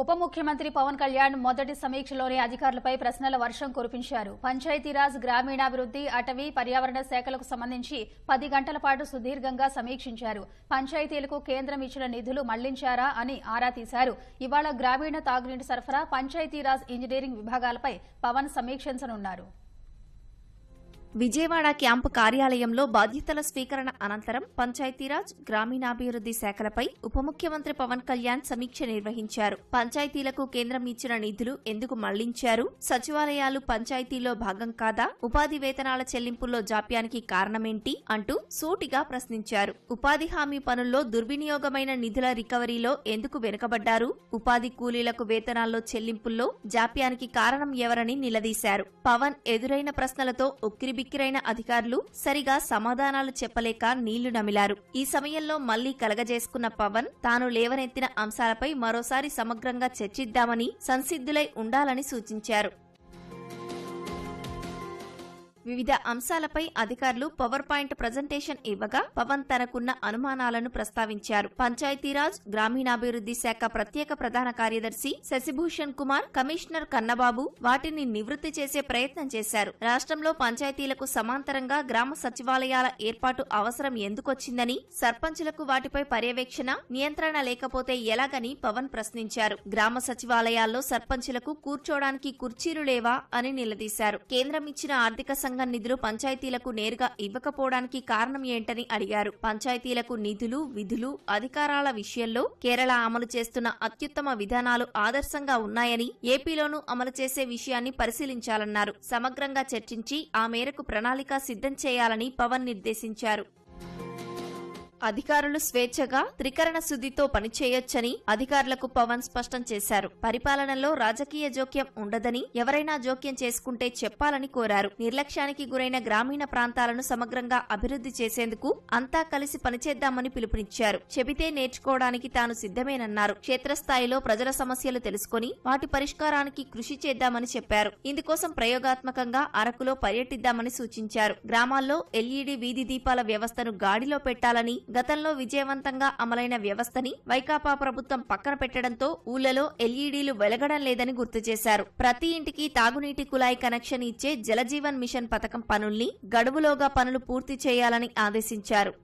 ఉప ముఖ్యమంత్రి పవన్ కళ్యాణ్ మొదటి సమీక్షలోని అధికారులపై ప్రశ్నల వర్షం కురిపించారు. పంచాయతీరాజ్ గ్రామీణాభివృద్ధి అటవీ పర్యావరణ శాఖలకు సంబంధించి పది గంటల పాటు సుదీర్ఘంగా సమీక్షించారు. పంచాయతీలకు కేంద్రం ఇచ్చిన నిధులు మళ్ళించారా అని ఆరా తీశారు. ఇవాళ గ్రామీణ తాగునీటి సరఫరా పంచాయతీరాజ్ ఇంజనీరింగ్ విభాగాలపై పవన్ సమీక్షించనున్నారు. విజయవాడ క్యాంపు కార్యాలయంలో బాధ్యతల స్వీకరణ అనంతరం పంచాయతీరాజ్ గ్రామీణాభివృద్ది శాఖలపై ఉప ముఖ్యమంత్రి పవన్ కళ్యాణ్ సమీక్ష నిర్వహించారు. పంచాయతీలకు కేంద్రం ఇచ్చిన నిధులు ఎందుకు మళ్ళించారు? సచివాలయాలు పంచాయతీలో భాగం కాదా? ఉపాధి వేతనాల చెల్లింపుల్లో జాప్యానికి కారణమేంటి? అంటూ సూటిగా ప్రశ్నించారు. ఉపాధి హామీ పనుల్లో దుర్వినియోగమైన నిధుల రికవరీలో ఎందుకు వెనుకబడ్డారు? ఉపాధి కూలీలకు వేతనాల్లో చెల్లింపుల్లో జాప్యానికి కారణం ఎవరని నిలదీశారు. పవన్ ఎదురైన ప్రశ్నలతో ఉక్కిరిబిక్కిరైన అధికారులు సరిగా సమాధానాలు చెప్పలేక నీళ్ళు నమిలారు. ఈ సమయంలో మళ్ళీ కలగజేసుకున్న పవన్ తాను లేవనెత్తిన అంశాలపై మరోసారి సమగ్రంగా చర్చిద్దామని సంసిద్ధులై ఉండాలని సూచించారు. వివిధ అంశాలపై అధికారులు పవర్ పాయింట్ ప్రజెంటేషన్ ఇవ్వగా పవన్ తనకున్న అనుమానాలను ప్రస్తావించారు. పంచాయతీరాజ్ గ్రామీణాభివృద్ది శాఖ ప్రత్యేక ప్రధాన కార్యదర్శి శశిభూషణ్ కుమార్ కమిషనర్ కన్నబాబు వాటిని నివృత్తి చేసే ప్రయత్నం చేశారు. రాష్ట్రంలో పంచాయతీలకు సమాంతరంగా గ్రామ సచివాలయాల ఏర్పాటు అవసరం ఎందుకొచ్చిందని సర్పంచులకు వాటిపై పర్యవేక్షణ నియంత్రణ లేకపోతే ఎలాగని పవన్ ప్రశ్నించారు. గ్రామ సచివాలయాల్లో సర్పంచులకు కూర్చోడానికి కుర్చీలు లేవా అని నిలదీశారు. కేంద్రం ఇచ్చిన ఆర్థిక సంఘం నిధులు పంచాయతీలకు నేరుగా ఇవ్వకపోవడానికి కారణం ఏంటని అడిగారు. పంచాయతీలకు నిధులు విధులు అధికారాల విషయంలో కేరళ అమలు చేస్తున్న అత్యుత్తమ విధానాలు ఆదర్శంగా ఉన్నాయని ఏపీలోనూ అమలు చేసే విషయాన్ని పరిశీలించాలన్నారు. సమగ్రంగా చర్చించి ఆ మేరకు ప్రణాళిక సిద్ధం చేయాలని పవన్ నిర్దేశించారు. అధికారులు స్వేచ్ఛగా త్రికరణ శుద్ధితో పనిచేయొచ్చని అధికారులకు పవన్ స్పష్టం చేశారు. పరిపాలనలో రాజకీయ జోక్యం ఉండదని ఎవరైనా జోక్యం చేసుకుంటే చెప్పాలని కోరారు. నిర్లక్ష్యానికి గురైన గ్రామీణ ప్రాంతాలను సమగ్రంగా అభివృద్ధి చేసేందుకు అంతా కలిసి పనిచేద్దామని పిలుపునిచ్చారు. చెబితే నేర్చుకోవడానికి తాను సిద్ధమేనన్నారు. క్షేత్రస్థాయిలో ప్రజల సమస్యలు తెలుసుకుని వాటి పరిష్కారానికి కృషి చేద్దామని చెప్పారు. ఇందుకోసం ప్రయోగాత్మకంగా అరకులో పర్యటిద్దామని సూచించారు. గ్రామాల్లో ఎల్ఈడీ వీధి దీపాల వ్యవస్థను గాడిలో పెట్టాలని గతంలో విజయవంతంగా అమలైన వ్యవస్థని వైకాపా ప్రభుత్వం పక్కన పెట్టడంతో ఊళ్ళలో ఎల్ఈడీలు వెలగడం లేదని గుర్తు చేశారు. ప్రతి ఇంటికి తాగునీటి కుళాయి కనెక్షన్ ఇచ్చే జలజీవన్ మిషన్ పథకం పనుల్ని గడువులోగా పనులు పూర్తి చేయాలని ఆదేశించారు.